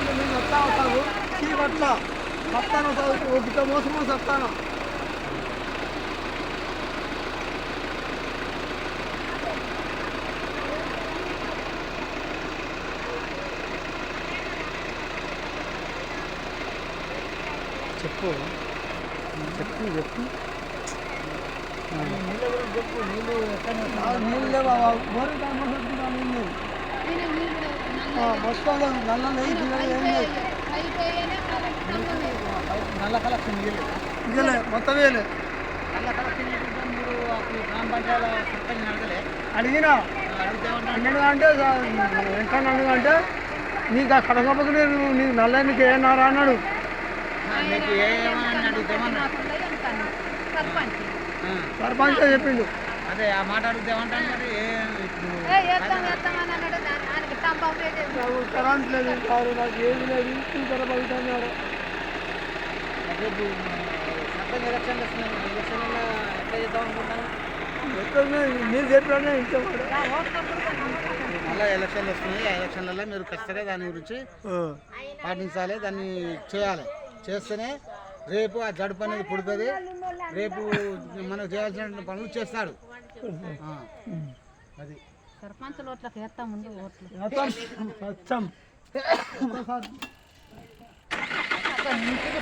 అంటే నేను వస్తా వస్తాను చీ పట్ల. వస్తాను ఒక మోసం మోసం వస్తాను చెప్పు. చెప్పు చెప్పు. చెప్పు. నీళ్ళు నీళ్ళు లేవా? బోరు నీళ్ళు? ఆ, మొత్తం లేదు. నల్ల కలెక్షన్ మొత్తం వేయలే నల్ల కలెక్షన్ మీరు గ్రామ పంచాయతీ సర్పంచ్ అడగలే. అడిగినా. అంటే వెంకన్న అన్నాడు అంటే నీకు ఆ కడగపోతే నేను నీకు నల్ల నీకు ఏమన్నారా అన్నాడు. నీకు అడుగుతామన్నా సర్పంచ్ చెప్పిండు. అదే ఆ మాట అడిగితే నాకు కరెంట్ లేదు కారు నాకు ఏది లేదు ఇంకా పడుతున్నారు ఎలక్షన్లు వస్తున్నాయి ఎలక్షన్లలో చేద్దాం అనుకుంటున్నాను మీరు చెప్పినా ఇంకేవాడు మళ్ళీ ఎలక్షన్లు వస్తున్నాయి ఆ ఎలక్షన్లలో మీరు ఖచ్చితంగా దాని గురించి పాటించాలి దాన్ని చేయాలి. చేస్తేనే రేపు ఆ జడుపు అనేది పుడుతుంది. రేపు మనకు చేయాల్సిన పనులు చేస్తాడు. అది. సర్పంచులు ఓట్లకు వేస్తాం ముందు ఓట్లు. సత్యం.